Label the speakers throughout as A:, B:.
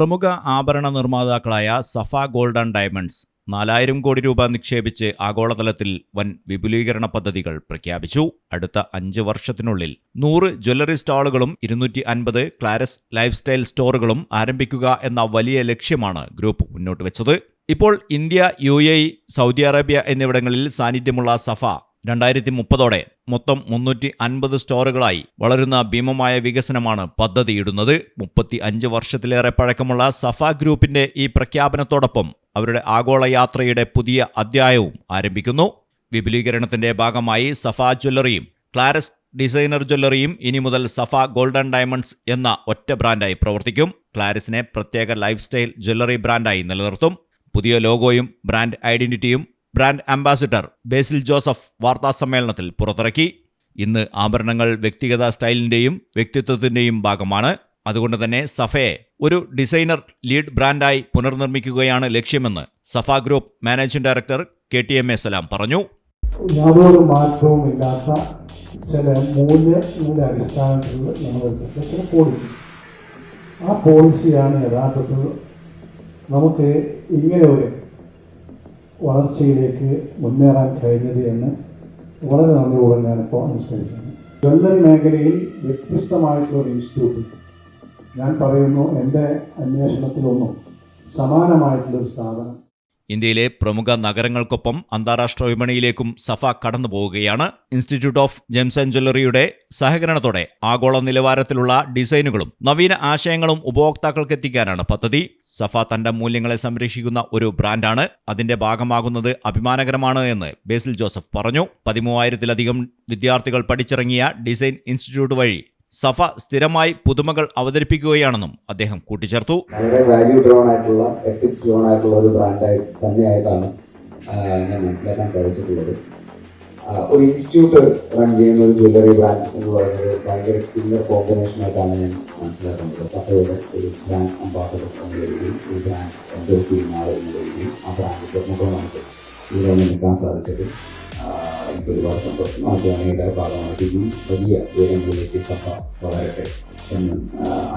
A: പ്രമുഖ ആഭരണ നിർമ്മാതാക്കളായ സഫ ഗോൾഡ് ആൻഡ് ഡയമണ്ട്സ് നാലായിരം കോടി രൂപ നിക്ഷേപിച്ച് ആഗോളതലത്തിൽ വൻ വിപുലീകരണ പദ്ധതികൾ പ്രഖ്യാപിച്ചു. അടുത്ത അഞ്ച് വർഷത്തിനുള്ളിൽ നൂറ് ജ്വല്ലറി സ്റ്റാളുകളും ഇരുന്നൂറ്റി അൻപത് ക്ലാരസ് ലൈഫ് സ്റ്റൈൽ സ്റ്റോറുകളും ആരംഭിക്കുക എന്ന വലിയ ലക്ഷ്യമാണ് ഗ്രൂപ്പ് മുന്നോട്ട് വെച്ചത്. ഇപ്പോൾ ഇന്ത്യ യു സൗദി അറേബ്യ എന്നിവിടങ്ങളിൽ സാന്നിധ്യമുള്ള സഫ രണ്ടായിരത്തി മുപ്പതോടെ മൊത്തം മുന്നൂറ്റി അൻപത് സ്റ്റോറുകളായി വളരുന്ന ഭീമമായ വികസനമാണ് പദ്ധതിയിടുന്നത്. മുപ്പത്തി അഞ്ച് വർഷത്തിലേറെ പഴക്കമുള്ള സഫ ഗ്രൂപ്പിന്റെ ഈ പ്രഖ്യാപനത്തോടൊപ്പം അവരുടെ ആഗോള യാത്രയുടെ പുതിയ അധ്യായവും ആരംഭിക്കുന്നു. വിപുലീകരണത്തിന്റെ ഭാഗമായി സഫ ജ്വല്ലറിയും ക്ലാരസ് ഡിസൈനർ ജ്വല്ലറിയും ഇനി മുതൽ സഫ ഗോൾഡൻ ഡയമണ്ട്സ് എന്ന ഒറ്റ ബ്രാൻഡായി പ്രവർത്തിക്കും. ക്ലാരസിനെ പ്രത്യേക ലൈഫ് സ്റ്റൈൽ ജ്വല്ലറി ബ്രാൻഡായി നിലനിർത്തും. പുതിയ ലോഗോയും ബ്രാൻഡ് ഐഡന്റിറ്റിയും ബ്രാൻഡ് അംബാസിഡർ ബേസിൽ ജോസഫ് വാർത്താസമ്മേളനത്തിൽ പുറത്തിറക്കി. ഇന്ന് ആഭരണങ്ങൾ വ്യക്തിഗത സ്റ്റൈലിന്റെയും വ്യക്തിത്വത്തിന്റെയും ഭാഗമാണ്. അതുകൊണ്ട് തന്നെ സഫയെ ഒരു ഡിസൈനർ ലീഡ് ബ്രാൻഡായി പുനർനിർമ്മിക്കുകയാണ് ലക്ഷ്യമെന്ന് Safa group managing director K T M A Salam പറഞ്ഞു.
B: യാതൊരു മാറ്റവും ഇല്ലാത്ത ചില മൂല്യങ്ങളുടെ അടിസ്ഥാനത്തിൽ നമ്മൾ പോളിസി ആ പോളിസിയാണ് യഥാർത്ഥത്തിൽ നമുക്ക് ഇങ്ങനെ ഒരു വളർച്ചയിലേക്ക് മുന്നേറാൻ കഴിഞ്ഞത് എന്ന് വളരെ നന്ദിയോടെ ഞാനിപ്പോൾ അനുസ്മരിക്കുന്നു ജ്വല്ലറി മേഖലയിൽ വ്യത്യസ്തമായിട്ടുള്ള ഒരു ഇൻസ്റ്റിറ്റ്യൂട്ട് ഞാൻ പറയുന്നു എന്റെ അന്വേഷണത്തിലൊന്നും സമാനമായിട്ടുള്ളൊരു സ്ഥാപനം
A: ഇന്ത്യയിലെ പ്രമുഖ നഗരങ്ങൾക്കൊപ്പം അന്താരാഷ്ട്ര വിപണിയിലേക്കും സഫ കടന്നു പോവുകയാണ്. ഇൻസ്റ്റിറ്റ്യൂട്ട് ഓഫ് ജെംസ് ആൻഡ് ജ്വല്ലറിയുടെ സഹകരണത്തോടെ ആഗോള നിലവാരത്തിലുള്ള ഡിസൈനുകളും നവീന ആശയങ്ങളും ഉപഭോക്താക്കൾക്ക് എത്തിക്കാനാണ് പദ്ധതി. സഫ തന്റെ മൂല്യങ്ങളെ സംരക്ഷിക്കുന്ന ഒരു ബ്രാൻഡാണ്. അതിന്റെ ഭാഗമാകുന്നത് അഭിമാനകരമാണ് എന്ന് ബേസിൽ ജോസഫ് പറഞ്ഞു. പതിമൂവായിരത്തിലധികം വിദ്യാർത്ഥികൾ പഠിച്ചിറങ്ങിയ ഡിസൈൻ ഇൻസ്റ്റിറ്റ്യൂട്ട് വഴി സഫ സ്ഥിരമായി പുതുമകൾ അവതരിപ്പിക്കുകയാണെന്നും അദ്ദേഹം കൂട്ടിച്ചേർത്തു.
C: വാല്യൂ ഡ്രോൺ ആയിട്ടുള്ള ഡ്രോൺ ആയിട്ടുള്ള ഒരു ഞാൻ മനസ്സിലാക്കാൻ ഒരു ഇൻസ്റ്റിറ്റ്യൂട്ട് റൺ ചെയ്യുന്ന ഒരു ജ്വല്ലറി ബ്രാൻഡ് എന്ന് പറയുന്നത് ഭയങ്കര കില്ലർ കോമ്പിനേഷനായിട്ടാണ് ഞാൻ മനസ്സിലാക്കുന്നത്. സഫയുടെ ഒരു ബ്രാൻഡ് അംബാസഡർ എന്ന രീതിയിൽ ഒരു ബ്രാൻഡ് എൻഡോസ് ചെയ്യുന്ന ആൾ എന്ന രീതിയിൽ ആ ബ്രാൻഡ് നമുക്ക് ഇവിടെ നിൽക്കാൻ സാധിച്ചത്. എനിക്ക് ഒരുപാട് സന്തോഷം ആ ജേണയുടെ ഭാഗമായിട്ട് ഈ വലിയ ഉയരങ്ങളിലേക്ക് സഭ വളരട്ടെ എന്ന്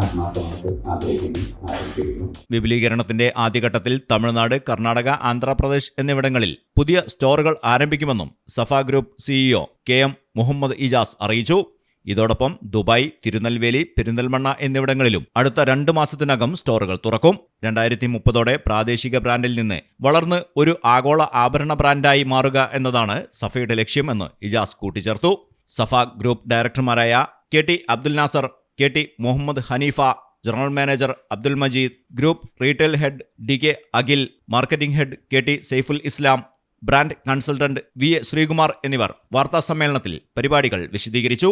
C: ആത്മാർത്ഥമായിട്ട് ആഗ്രഹിക്കുന്നു ആശംസിക്കുന്നു.
A: വിപുലീകരണത്തിന്റെ ആദ്യഘട്ടത്തിൽ തമിഴ്നാട് കർണാടക ആന്ധ്രാപ്രദേശ് എന്നിവിടങ്ങളിൽ പുതിയ സ്റ്റോറുകൾ ആരംഭിക്കുമെന്നും Safa group CEO K M Muhammad Ijas അറിയിച്ചു. ഇതോടൊപ്പം ദുബായ് തിരുനെൽവേലി പെരിന്തൽമണ്ണ എന്നിവിടങ്ങളിലും അടുത്ത രണ്ട് മാസത്തിനകം സ്റ്റോറുകൾ തുറക്കും. രണ്ടായിരത്തി മുപ്പതോടെ പ്രാദേശിക ബ്രാൻഡിൽ നിന്ന് വളർന്ന് ഒരു ആഗോള ആഭരണ ബ്രാൻഡായി മാറുക എന്നതാണ് സഫയുടെ ലക്ഷ്യമെന്ന് ഇജാസ് കൂട്ടിച്ചേർത്തു. Safa group ഡയറക്ടർമാരായ K T Abdul Nasser K T Muhammad Hanifa general manager Abdul Majeed group retail head D K Akhil marketing head K T Saiful Islam brand consultant V A Sreekumar എന്നിവർ വാർത്താസമ്മേളനത്തിൽ പരിപാടികൾ വിശദീകരിച്ചു.